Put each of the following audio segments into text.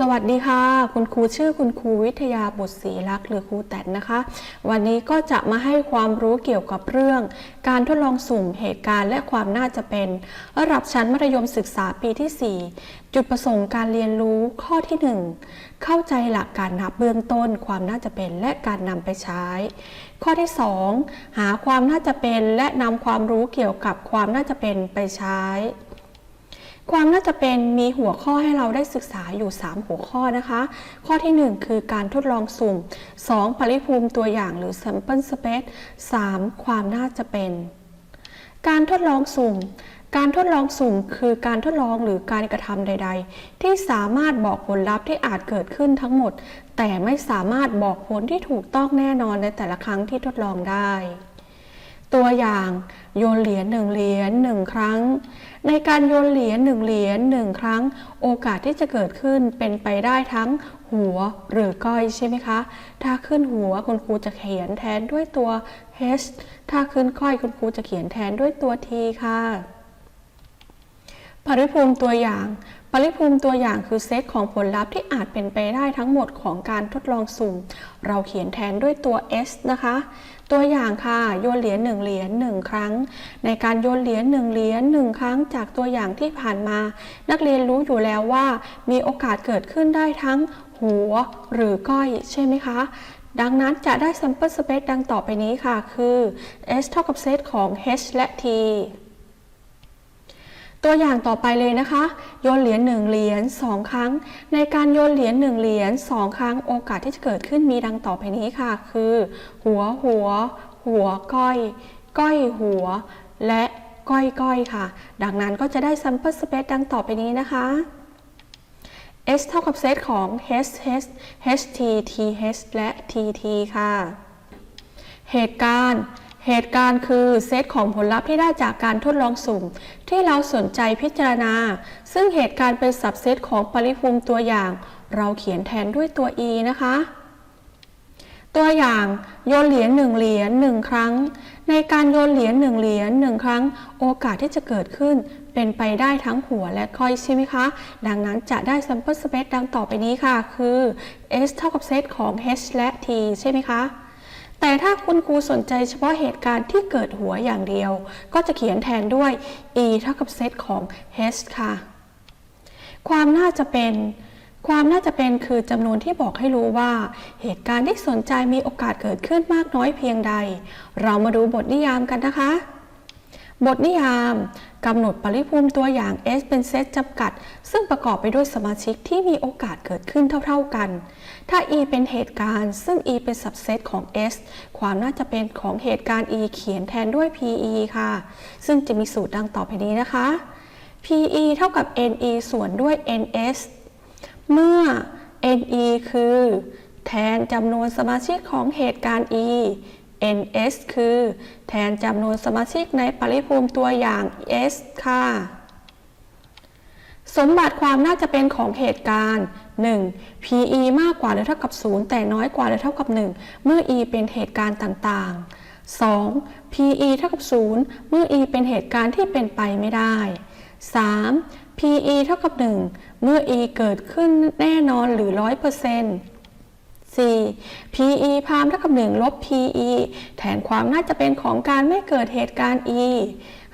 สวัสดีค่ะ คุณครูชื่อคุณครูวิทยาบุตรศรีลักษ์หรือครูแตนนะคะ วันนี้ก็จะมาให้ความรู้เกี่ยวกับเรื่อง การทดลองสุ่มเหตุการณ์และความน่าจะเป็น ระดับชั้นมัธยมศึกษาปีที่ 4 จุดประสงค์การเรียนรู้ข้อที่ 1 เข้าใจหลักการนับเบื้องต้น ความน่าจะเป็นและการนำไปใช้ ข้อที่ 2 หาความน่าจะเป็นและนำความรู้เกี่ยวกับความน่าจะเป็นไปใช้ ความน่าจะเป็นมีหัวข้อให้เราได้ศึกษาอยู่ 3 หัวข้อนะคะ ข้อที่ 1 คือการทดลองสุ่ม 2. ปริภูมิตัวอย่างหรือ sample space 3. ความน่าจะเป็น การทดลองสุ่ม การทดลองสุ่มคือการทดลองหรือการกระทำใด ๆ ที่สามารถบอกผลลัพธ์ที่อาจเกิดขึ้นทั้งหมด แต่ไม่สามารถบอกผลที่ถูกต้องแน่นอนในแต่ละครั้งที่ทดลองได้ ตัวอย่างโยนเหรียญหนึ่งเหรียญหนึ่งครั้ง ในการโยนเหรียญหนึ่งเหรียญหนึ่งครั้ง โอกาสที่จะเกิดขึ้นเป็นไปได้ทั้งหัวหรือก้อยใช่ไหมคะ ถ้าขึ้นหัวคุณครูจะเขียนแทนด้วยตัว h ถ้าขึ้นก้อยคุณครูจะเขียนแทนด้วยตัว t ค่ะ ปริภูมิตัวอย่าง ปริภูมิตัวอย่างคือเซตของผลลัพธ์ที่อาจเป็นไปได้ทั้งหมดของการทดลองสุ่ม เราเขียนแทนด้วยตัว s นะคะ ตัวอย่างค่ะ โยนเหรียญ1เหรียญ1ครั้ง ในการโยนเหรียญ1เหรียญ1ครั้งจากตัวอย่างที่ผ่านมา นักเรียนรู้อยู่แล้วว่า มีโอกาสเกิดขึ้นได้ทั้งหัวหรือก้อยใช่ไหมคะดังนั้นจะได้ sample space ดังต่อไปนี้ค่ะ คือ s เท่ากับเซตของ h และ t ตัวอย่างต่อไปเลยนะคะ โยนเหรียญ1เหรียญ2ครั้ง ในการโยนเหรียญ1เหรียญ2ครั้งโอกาสที่จะเกิดขึ้นมีดังต่อไปนี้ค่ะ คือ หัวหัว หัวก้อย ก้อยหัว และก้อยก้อยค่ะ ดังนั้นก็จะได้ sample space ดังต่อไปนี้นะคะ s เท่ากับเซตของ h h h t t h และ t t ค่ะ เหตุการณ์ เหตุการณ์คือเซตของผลลัพธ์ที่ได้จากการทดลองสุ่ม ที่เราสนใจพิจารณา ซึ่งเหตุการณ์เป็นสับเซตของปริภูมิตัวอย่าง เราเขียนแทนด้วยตัว e นะคะ ตัวอย่างโยนเหรียญหนึ่งเหรียญหนึ่งครั้ง ในการโยนเหรียญหนึ่งเหรียญหนึ่งครั้ง โอกาสที่จะเกิดขึ้น เป็นไปได้ทั้งหัวและก้อยใช่ไหมคะ ดังนั้นจะได้ sample space ดังต่อไปนี้ค่ะ คือ s เท่ากับเซตของ h และ t ใช่ไหมคะ แต่ถ้าคุณครูสนใจเฉพาะเหตุการณ์ที่เกิดหัวอย่างเดียว ก็จะเขียนแทนด้วย e เท่ากับเซตของ h ค่ะ ความน่าจะเป็นความน่าจะเป็นคือจำนวนที่บอกให้รู้ว่า เหตุการณ์ที่สนใจมีโอกาสเกิดขึ้นมากน้อยเพียงใด เรามาดูบทนิยามกันนะคะ บทนิยามกำหนดปริภูมิตัวอย่าง S เป็นเซตจำกัด ซึ่งประกอบไปด้วยสมาชิกที่มีโอกาสเกิดขึ้นเท่า ๆกัน ถ้า E เป็นเหตุการณ์ ซึ่ง E เป็นสับเซตของ S ความน่าจะเป็นของเหตุการณ์ E เขียนแทนด้วย PE ค่ะ ซึ่งจะมีสูตรดังต่อไปนี้นะคะ PE เท่ากับ NE ส่วนด้วย NS เมื่อ NE คือ แทนจำนวนสมาชิกของเหตุการณ์ E NS คือ แทนจำนวนสมาชิกในปริภูมิตัวอย่าง S ค่ะ สมบัติความน่าจะเป็นของเหตุการณ์ 1. PE มากกว่าหรือเท่ากับ 0 แต่น้อยกว่าหรือเท่ากับ 1 เมื่อ E เป็นเหตุการณ์ต่างๆ 2. PE เท่ากับ 0 เมื่อ E เป็นเหตุการณ์ที่เป็นไปไม่ได้ 3. PE เท่ากับ 1 เมื่อ E เกิดขึ้นแน่นอนหรือ 100% 4. PE พามเท่ากับ 1 ลบ PE แทนความน่าจะเป็นของการไม่เกิดเหตุการณ์ E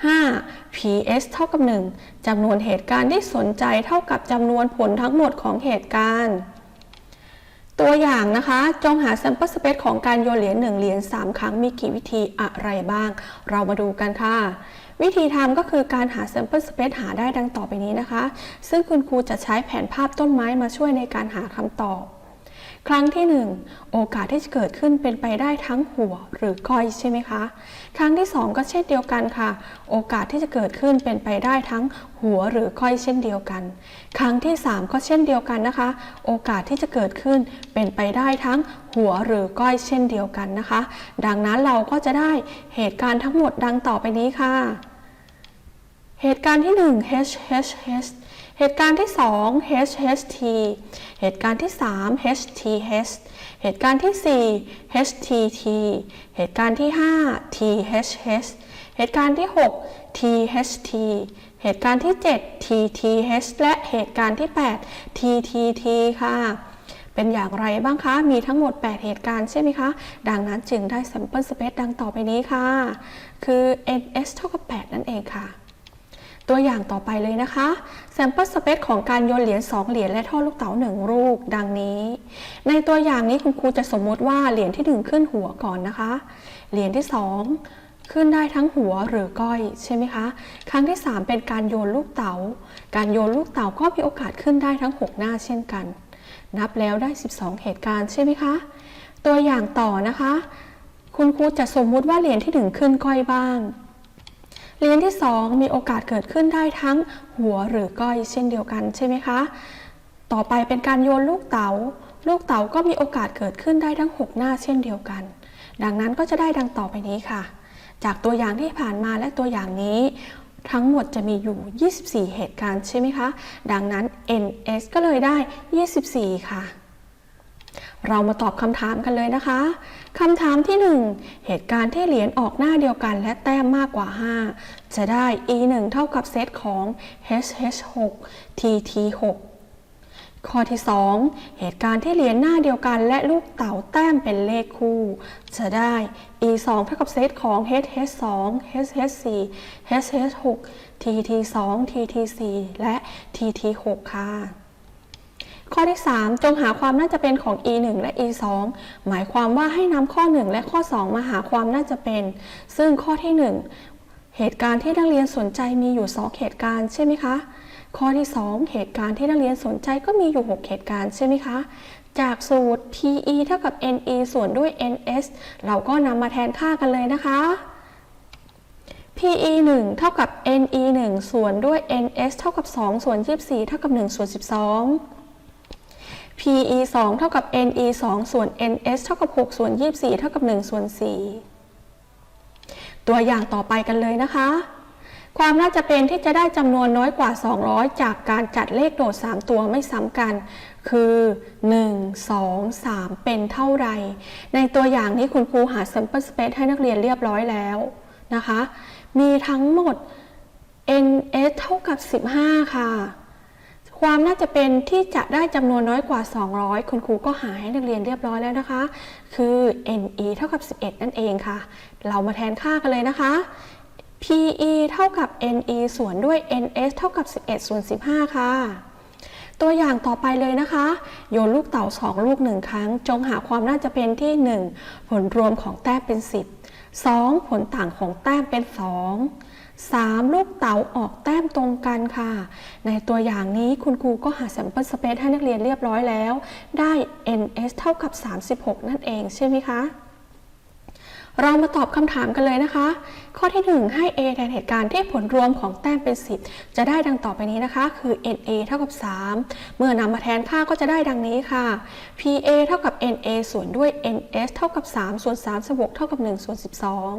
5. PS เท่ากับ 1จำนวนเหตุการณ์ที่สนใจเท่ากับจำนวนผลทั้งหมดของเหตุการณ์ ตัวอย่างนะคะ จงหา sample space ของการโยนเหรียญ1เหรียญ3 ครั้งมีกี่วิธีอะไรบ้าง เรามาดูกันค่ะวิธีทำก็คือการหา sample space หาได้ดังต่อไปนี้นะคะ ซึ่งคุณครูจะใช้แผนภาพต้นไม้มาช่วยในการหาคำตอบ ครั้งที่ 1 โอกาสที่จะเกิดขึ้นเป็นไปได้ทั้งหัวหรือก้อยใช่ไหมคะ ครั้งที่ 2 ก็เช่นเดียวกันค่ะ โอกาสที่จะเกิดขึ้นเป็นไปได้ทั้งหัวหรือก้อยเช่นเดียวกัน ครั้งที่ 3 ก็เช่นเดียวกันนะคะ โอกาสที่จะเกิดขึ้นเป็นไปได้ทั้งหัวหรือก้อยเช่นเดียวกันนะคะ ดังนั้นเราก็จะได้เหตุการณ์ทั้งหมดดังต่อไปนี้ค่ะ เหตุการณ์ที่ 1 H H H เหตุการณ์ที่ 2 H H T เหตุการณ์ที่ 3 H T H เหตุการณ์ที่ 4 H T T เหตุการณ์ที่ 5 T H H เหตุการณ์ที่ 6 THT เหตุการณ์ที่ 7 TTH และเหตุการณ์ที่ 8 TTT ค่ะ เป็นอย่างไรบ้างคะ มีทั้งหมด 8 เหตุการณ์ใช่ไหมคะ ดังนั้นจึงได้ sample space ดังต่อไปนี้ค่ะ คือ ns เท่ากับ 8 นั่นเองค่ะ ตัวอย่างต่อไปเลยนะคะ sample space ของการโยนเหรียญ2เหรียญและท่อลูกเต๋า1ลูกดังนี้ ในตัวอย่างนี้คุณครูจะสมมติว่าเหรียญที่ 1 ขึ้นหัวก่อนนะคะ เหรียญที่ 2 ขึ้นได้ทั้งหัวหรือก้อยใช่ไหมคะ ครั้งที่ 3 เป็นการโยนลูกเต๋า การโยนลูกเต๋าก็มีโอกาสขึ้นได้ทั้ง 6 หน้าเช่นกัน นับแล้วได้ 12 เหตุการณ์ใช่ไหมคะ ตัวอย่างต่อนะคะ คุณครูจะสมมุติว่าเหรียญที่ 1 ขึ้นก้อยบ้าง เหรียญที่ 2 มีโอกาสเกิดขึ้นได้ทั้งหัวหรือก้อยเช่นเดียวกันใช่ไหมคะ ต่อไปเป็นการโยนลูกเต๋า ลูกเต๋าก็มีโอกาสเกิดขึ้นได้ทั้ง 6 หน้าเช่นเดียวกัน ดังนั้นก็จะได้ดังต่อไปนี้ค่ะ จากตัวอย่างที่ผ่านมาและตัวอย่างนี้ ทั้งหมดจะมีอยู่ 24 เหตุการณ์ใช่ไหมคะ ดังนั้น ns ก็เลยได้ 24 ค่ะ เรามาตอบคำถามกันเลยนะคะ คำถามที่ 1 เหตุการณ์ที่เหรียญออกหน้าเดียวกันและแต้มมากกว่า 5 จะได้ e 1เท่ากับเซตของ h h 6 t t 6ข้อที่ 2 เหตุการณ์ที่เหรียญหน้าเดียวกันและลูกเต๋าแต้มเป็นเลขคู่ จะได้ e 2เท่ากับเซตของ h h 2 h h 4 h h 6 t t 2 t t 4และ t t 6ค่ะ ข้อที่ 3 จงหาความน่าจะเป็นของ e 1และ e 2หมายความว่าให้นำข้อ 1 และข้อ 2 มาหาความน่าจะเป็น ซึ่งข้อที่ 1 เหตุการณ์ที่นักเรียนสนใจมีอยู่ 2 เหตุการณ์ใช่ไหมคะ ข้อที่ 2 เหตุการณ์ที่นักเรียนสนใจก็มีอยู่ 6 เหตุการณ์ใช่ไหมคะ จากสูตร PE เท่ากับ NE ส่วนด้วย NS เราก็นำมาแทนค่ากันเลยนะคะ PE 1เท่ากับ NE 1ส่วนด้วย NS เท่ากับ 2 ส่วน 24 เท่ากับ 1 ส่วน 12 PE 2เท่ากับ NE 2ส่วน NS เท่ากับ6ส่วน24 เท่ากับ 1 ส่วน 4 ตัวอย่างต่อไปกันเลยนะคะ ความน่าจะเป็นที่จะได้จำนวนน้อยกว่า 200 จากการจัดเลขโดด 3 ตัวไม่ซ้ำกัน คือ 1 2 3 เป็นเท่าไร ในตัวอย่างนี้คุณครูหา sample space ให้นักเรียนเรียบร้อยแล้วนะคะ มีทั้งหมด NS เท่ากับ 15 ค่ะ ความน่าจะเป็นที่จะได้จำนวนน้อยกว่า 200 คุณครูก็หาให้นักเรียนเรียบร้อยแล้วนะคะ คือ NE เท่ากับ 11 นั่นเองค่ะ เรามาแทนค่ากันเลยนะคะ PE เท่ากับ NE ส่วนด้วย NS เท่ากับ 11 ส่วน 15 ค่ะ ตัวอย่างต่อไปเลยนะคะ โยนลูกเต๋า2 ลูก 1 ครั้ง จงหาความน่าจะเป็นที่ 1 ผลรวมของแต้มเป็น 10 2 ผลต่างของแต้มเป็น 2 3 ลูกเต๋าออกแต้มตรงกันค่ะ ในตัวอย่างนี้คุณครูก็หา sample space ให้นักเรียนเรียบร้อยแล้ว ได้ ns เท่ากับ 36 นั่นเองใช่ไหมคะ เรามาตอบคำถามกันเลยนะคะ ข้อที่ 1 ให้ a แทนเหตุการณ์ที่ผลรวมของแต้มเป็น 10 จะได้ดังต่อไปนี้นะคะ คือ na เท่ากับ 3 เมื่อนำมาแทนค่าก็จะได้ดังนี้ค่ะ pa เท่ากับ na ส่วนด้วย ns เท่ากับ 3 ส่วน36เท่ากับ1ส่วน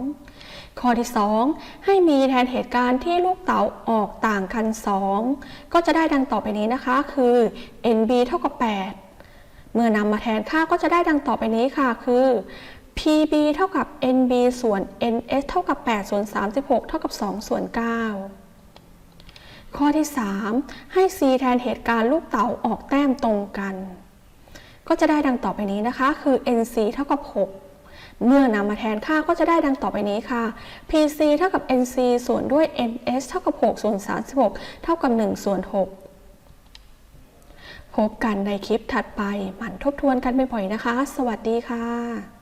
12 ข้อที่ 2 ให้มีแทนเหตุการณ์ที่ลูกเต๋าออกต่างกัน 2 ก็จะได้ดังต่อไปนี้นะคะ คือ nb เท่ากับ 8 เมื่อนำมาแทนค่าก็จะได้ดังต่อไปนี้ค่ะ คือ PB เท่ากับ NB ส่วน NS เท่ากับ 8 ส่วน 36 เท่ากับ 2 ส่วน 9ข้อที่ 3 ให้ C แทนเหตุการณ์ลูกเต๋าออกแต้มตรงกัน ก็จะได้ดังต่อไปนี้นะคะ คือ NC เท่ากับ 6 เมื่อนำมาแทนค่าก็จะได้ดังต่อไปนี้ค่ะ PC เท่ากับ NC ส่วนด้วย NS เท่ากับ 6 ส่วน 36 เท่ากับ 1 ส่วน 6พบกันในคลิปถัดไปหมั่นทบทวนกันบ่อยๆนะคะ สวัสดีค่ะ